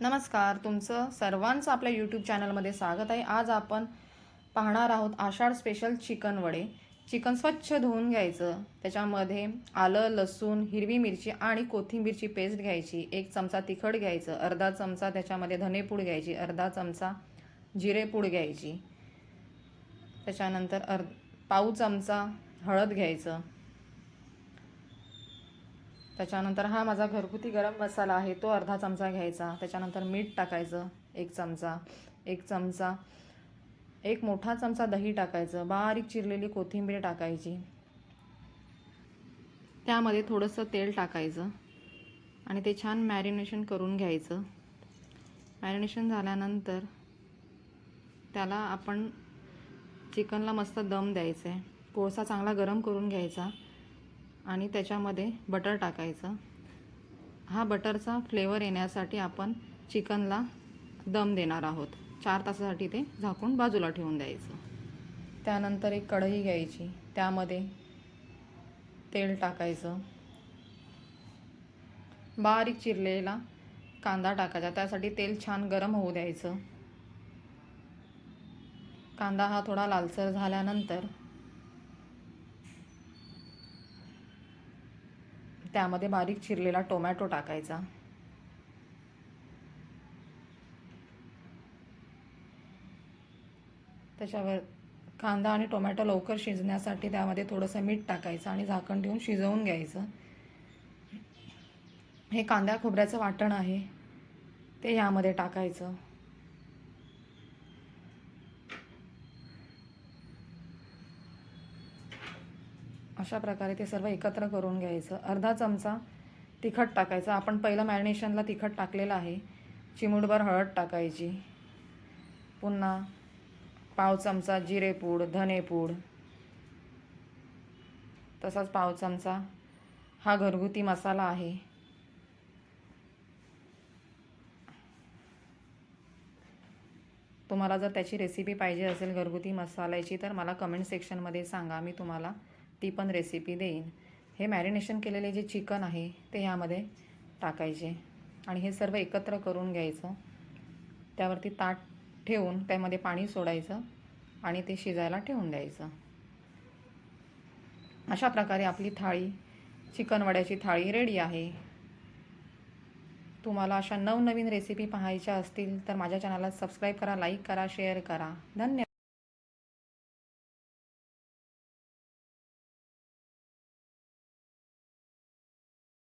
नमस्कार तुमचं सर्वांचं आपल्या यूट्यूब चॅनलमध्ये स्वागत आहे. आज आपण पाहणार आहोत Ashadh special chicken vade. Chicken स्वच्छ धुवून घ्यायचं. त्याच्यामध्ये आलं लसूण हिरवी मिरची आणि कोथिंबीरची पेस्ट घ्यायची. एक चमचा तिखट घ्यायचं अर्धा चमचा त्याच्यामध्ये धनेपूड घ्यायची अर्धा चमचा जिरेपूड घ्यायची. त्याच्यानंतर अर् पाऊ चमचा हळद घ्यायचं. त्याच्यानंतर हा माझा घरगुती गरम मसाला आहे तो अर्धा चमचा घ्यायचा. त्याच्यानंतर मीठ टाकायचं एक चमचा. एक चमचा. एक मोठा चमचा दही टाकायचं. बारीक चिरलेली कोथिंबीर टाकायची. त्यामध्ये थोडंसं तेल टाकायचं. आणि ते छान मॅरिनेशन करून घ्यायचं. मॅरिनेशन झाल्यानंतर त्याला आपण चिकनला मस्त दम द्यायचा आहे कोळसा चांगला गरम करून घ्यायचा. आणि त्याच्यामध्ये बटर टाकायचं. हा बटरचा फ्लेवर येण्यासाठी आपण चिकनला दम देणार आहोत. चार तासासाठी ते झाकून बाजूला ठेवून द्यायचं. त्यानंतर एक कढई घ्यायची. त्यामध्ये तेल टाकायचं. बारीक चिरलेला कांदा टाकायचा. त्यासाठी तेल छान गरम होऊ द्यायचं. कांदा हा थोडा लालसर झाल्यानंतर त्यामध्ये बारीक चिरलेला टोमॅटो टाकायचा. त्याच्यावर कांदा आणि टोमॅटो लवकर शिजण्यासाठी त्यामध्ये थोडंसं मीठ टाकायचं आणि झाकण ठेवून शिजवून घ्यायचं. हे कांदा खोबऱ्याचं वाटण आहे. ते ह्यामध्ये टाकायचं. अशा प्रकारे ते सर्व एकत्र करून घ्यायचं. अर्धा चमचा तिखट टाकायचं. आपण पहिलं मॅरिनेशनला तिखट टाकलेलं आहे. चिमूटभर हळद टाकायची. पुन्हा पाव चमचा जिरेपूड धनेपूड. तसाच पाव चमचा हा घरगुती मसाला आहे. तुम्हाला जर त्याची रेसिपी पाहिजे असेल घरगुती मसाल्याची तर मला कमेंट सेक्शनमध्ये सांगा. मी तुम्हाला ती पण रेसिपी देईन. हे मॅरिनेशन केलेले जे चिकन आहे ते ह्यामध्ये टाकायचे. आणि हे सर्व एकत्र करून घ्यायचं. त्यावरती ताट ठेवून त्यामध्ये पाणी सोडायचं आणि ते शिजायला ठेवून द्यायचं. अशा प्रकारे आपली थाळी चिकन वड्याची थाळी रेडी आहे. तुम्हाला अशा नवनवीन रेसिपी पाहायच्या असतील तर माझ्या चॅनलला सबस्क्राईब करा लाईक करा शेअर करा. धन्यवाद.